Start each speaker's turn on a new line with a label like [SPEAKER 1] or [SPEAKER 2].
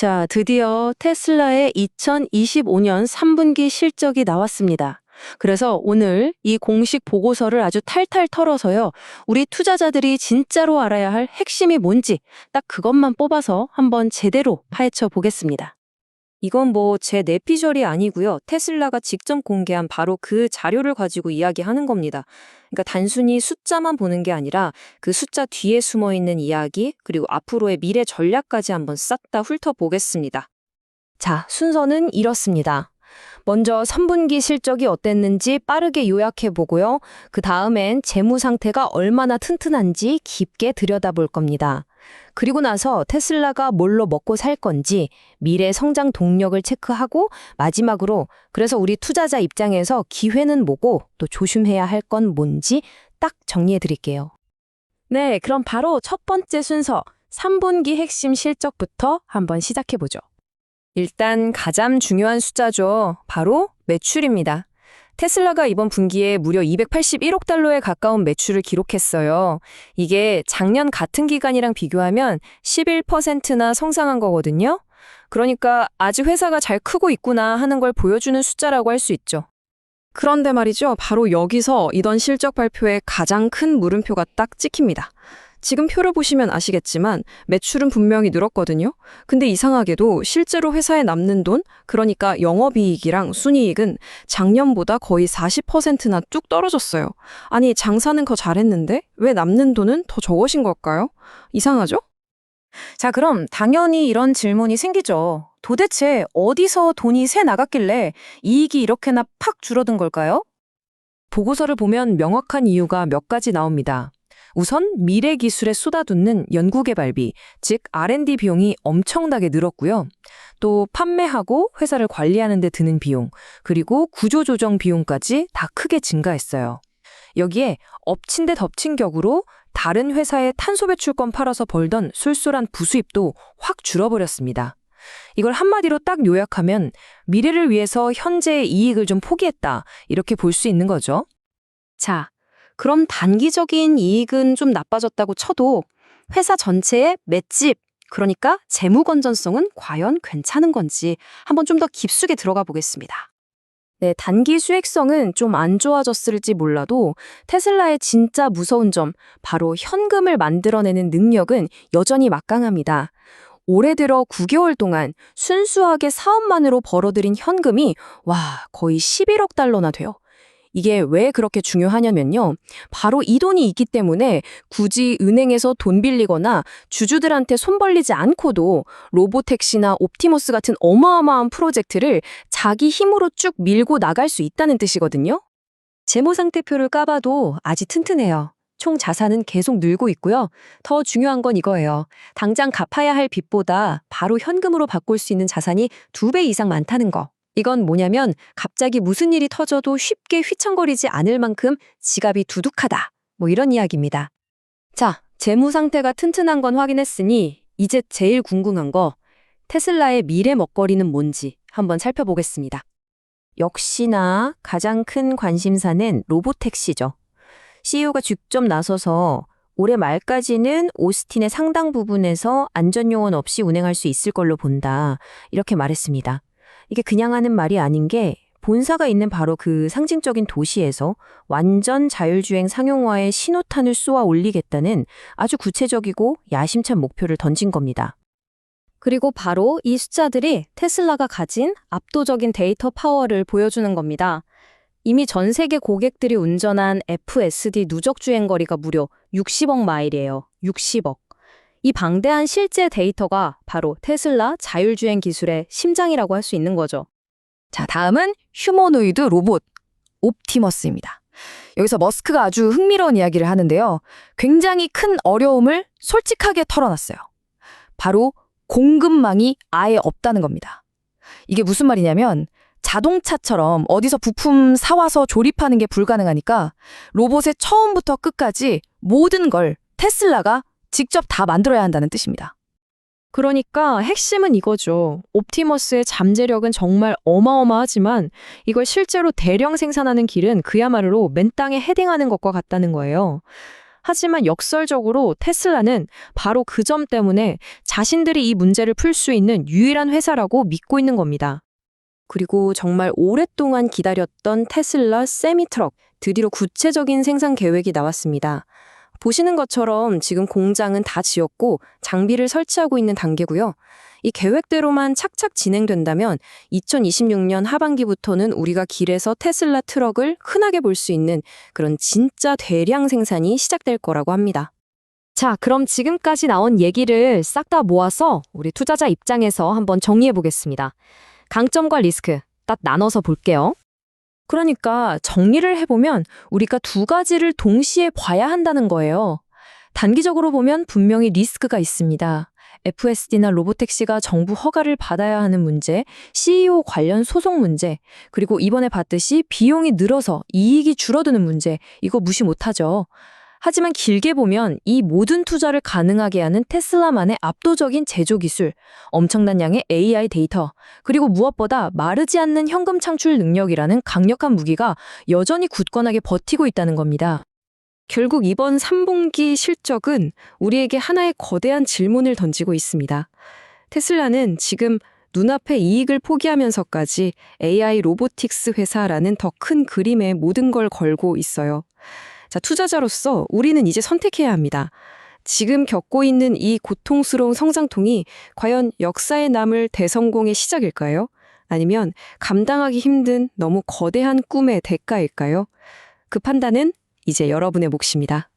[SPEAKER 1] 자, 드디어 테슬라의 2025년 3분기 실적이 나왔습니다. 그래서 오늘 이 공식 보고서를 아주 탈탈 털어서요. 우리 투자자들이 진짜로 알아야 할 핵심이 뭔지 딱 그것만 뽑아서 한번 제대로 파헤쳐 보겠습니다.
[SPEAKER 2] 이건 뭐 제 내피셜이 아니고요. 테슬라가 직접 공개한 바로 그 자료를 가지고 이야기하는 겁니다. 그러니까 단순히 숫자만 보는 게 아니라 그 숫자 뒤에 숨어 있는 이야기 그리고 앞으로의 미래 전략까지 한번 싹 다 훑어보겠습니다. 자, 순서는 이렇습니다. 먼저 3분기 실적이 어땠는지 빠르게 요약해 보고요. 그 다음엔 재무 상태가 얼마나 튼튼한지 깊게 들여다볼 겁니다. 그리고 나서 테슬라가 뭘로 먹고 살 건지 미래 성장 동력을 체크하고 마지막으로 그래서 우리 투자자 입장에서 기회는 뭐고 또 조심해야 할 건 뭔지 딱 정리해 드릴게요.
[SPEAKER 1] 네, 그럼 바로 첫 번째 순서 3분기 핵심 실적부터 한번 시작해 보죠.
[SPEAKER 2] 일단 가장 중요한 숫자죠. 바로 매출입니다. 테슬라가 이번 분기에 무려 281억 달러에 가까운 매출을 기록했어요. 이게 작년 같은 기간이랑 비교하면 11%나 성장한 거거든요. 그러니까 아직 회사가 잘 크고 있구나 하는 걸 보여주는 숫자라고 할 수 있죠.
[SPEAKER 3] 그런데 말이죠. 바로 여기서 이던 실적 발표에 가장 큰 물음표가 딱 찍힙니다. 지금 표를 보시면 아시겠지만 매출은 분명히 늘었거든요. 근데 이상하게도 실제로 회사에 남는 돈, 그러니까 영업이익이랑 순이익은 작년보다 거의 40%나 뚝 떨어졌어요. 아니, 장사는 더 잘했는데 왜 남는 돈은 더 적으신 걸까요? 이상하죠?
[SPEAKER 4] 자, 그럼 당연히 이런 질문이 생기죠. 도대체 어디서 돈이 새 나갔길래 이익이 이렇게나 팍 줄어든 걸까요?
[SPEAKER 2] 보고서를 보면 명확한 이유가 몇 가지 나옵니다. 우선 미래 기술에 쏟아붓는 연구개발비, 즉 R&D 비용이 엄청나게 늘었고요. 또 판매하고 회사를 관리하는 데 드는 비용, 그리고 구조조정 비용까지 다 크게 증가했어요. 여기에 엎친 데 덮친 격으로 다른 회사의 탄소 배출권 팔아서 벌던 쏠쏠한 부수입도 확 줄어버렸습니다. 이걸 한마디로 딱 요약하면 미래를 위해서 현재의 이익을 좀 포기했다. 이렇게 볼 수 있는 거죠.
[SPEAKER 1] 자, 그럼 단기적인 이익은 좀 나빠졌다고 쳐도 회사 전체의 맷집, 그러니까 재무 건전성은 과연 괜찮은 건지 한번 좀 더 깊숙이 들어가 보겠습니다. 네, 단기 수익성은 좀 안 좋아졌을지 몰라도 테슬라의 진짜 무서운 점, 바로 현금을 만들어내는 능력은 여전히 막강합니다. 올해 들어 9개월 동안 순수하게 사업만으로 벌어들인 현금이 와, 거의 11억 달러나 돼요. 이게 왜 그렇게 중요하냐면요. 바로 이 돈이 있기 때문에 굳이 은행에서 돈 빌리거나 주주들한테 손 벌리지 않고도 로보택시나 옵티머스 같은 어마어마한 프로젝트를 자기 힘으로 쭉 밀고 나갈 수 있다는 뜻이거든요. 재무상태표를 까봐도 아직 튼튼해요. 총 자산은 계속 늘고 있고요. 더 중요한 건 이거예요. 당장 갚아야 할 빚보다 바로 현금으로 바꿀 수 있는 자산이 두 배 이상 많다는 거. 이건 뭐냐면 갑자기 무슨 일이 터져도 쉽게 휘청거리지 않을 만큼 지갑이 두둑하다. 뭐 이런 이야기입니다. 자, 재무 상태가 튼튼한 건 확인했으니 이제 제일 궁금한 거 테슬라의 미래 먹거리는 뭔지 한번 살펴보겠습니다. 역시나 가장 큰 관심사는 로보택시죠. CEO가 직접 나서서 올해 말까지는 오스틴의 상당 부분에서 안전요원 없이 운행할 수 있을 걸로 본다. 이렇게 말했습니다. 이게 그냥 하는 말이 아닌 게 본사가 있는 바로 그 상징적인 도시에서 완전 자율주행 상용화의 신호탄을 쏘아 올리겠다는 아주 구체적이고 야심찬 목표를 던진 겁니다. 그리고 바로 이 숫자들이 테슬라가 가진 압도적인 데이터 파워를 보여주는 겁니다. 이미 전 세계 고객들이 운전한 FSD 누적 주행 거리가 무려 60억 마일이에요. 60억. 이 방대한 실제 데이터가 바로 테슬라 자율주행 기술의 심장이라고 할 수 있는 거죠.
[SPEAKER 3] 자, 다음은 휴머노이드 로봇 옵티머스입니다. 여기서 머스크가 아주 흥미로운 이야기를 하는데요. 굉장히 큰 어려움을 솔직하게 털어놨어요. 바로 공급망이 아예 없다는 겁니다. 이게 무슨 말이냐면 자동차처럼 어디서 부품 사와서 조립하는 게 불가능하니까 로봇의 처음부터 끝까지 모든 걸 테슬라가 직접 다 만들어야 한다는 뜻입니다.
[SPEAKER 1] 그러니까 핵심은 이거죠. 옵티머스의 잠재력은 정말 어마어마하지만 이걸 실제로 대량 생산하는 길은 그야말로 맨 땅에 헤딩하는 것과 같다는 거예요. 하지만 역설적으로 테슬라는 바로 그 점 때문에 자신들이 이 문제를 풀 수 있는 유일한 회사라고 믿고 있는 겁니다.
[SPEAKER 5] 그리고 정말 오랫동안 기다렸던 테슬라 세미트럭 드디어 구체적인 생산 계획이 나왔습니다. 보시는 것처럼 지금 공장은 다 지었고 장비를 설치하고 있는 단계고요. 이 계획대로만 착착 진행된다면 2026년 하반기부터는 우리가 길에서 테슬라 트럭을 흔하게 볼 수 있는 그런 진짜 대량 생산이 시작될 거라고 합니다.
[SPEAKER 1] 자, 그럼 지금까지 나온 얘기를 싹 다 모아서 우리 투자자 입장에서 한번 정리해 보겠습니다. 강점과 리스크 딱 나눠서 볼게요. 그러니까 정리를 해보면 우리가 두 가지를 동시에 봐야 한다는 거예요. 단기적으로 보면 분명히 리스크가 있습니다. FSD나 로보택시가 정부 허가를 받아야 하는 문제, CEO 관련 소송 문제, 그리고 이번에 봤듯이 비용이 늘어서 이익이 줄어드는 문제, 이거 무시 못하죠. 하지만 길게 보면 이 모든 투자를 가능하게 하는 테슬라만의 압도적인 제조 기술, 엄청난 양의 AI 데이터, 그리고 무엇보다 마르지 않는 현금 창출 능력이라는 강력한 무기가 여전히 굳건하게 버티고 있다는 겁니다.
[SPEAKER 6] 결국 이번 3분기 실적은 우리에게 하나의 거대한 질문을 던지고 있습니다. 테슬라는 지금 눈앞의 이익을 포기하면서까지 AI 로보틱스 회사라는 더 큰 그림에 모든 걸 걸고 있어요. 자, 투자자로서 우리는 이제 선택해야 합니다. 지금 겪고 있는 이 고통스러운 성장통이 과연 역사에 남을 대성공의 시작일까요? 아니면 감당하기 힘든 너무 거대한 꿈의 대가일까요? 그 판단은 이제 여러분의 몫입니다.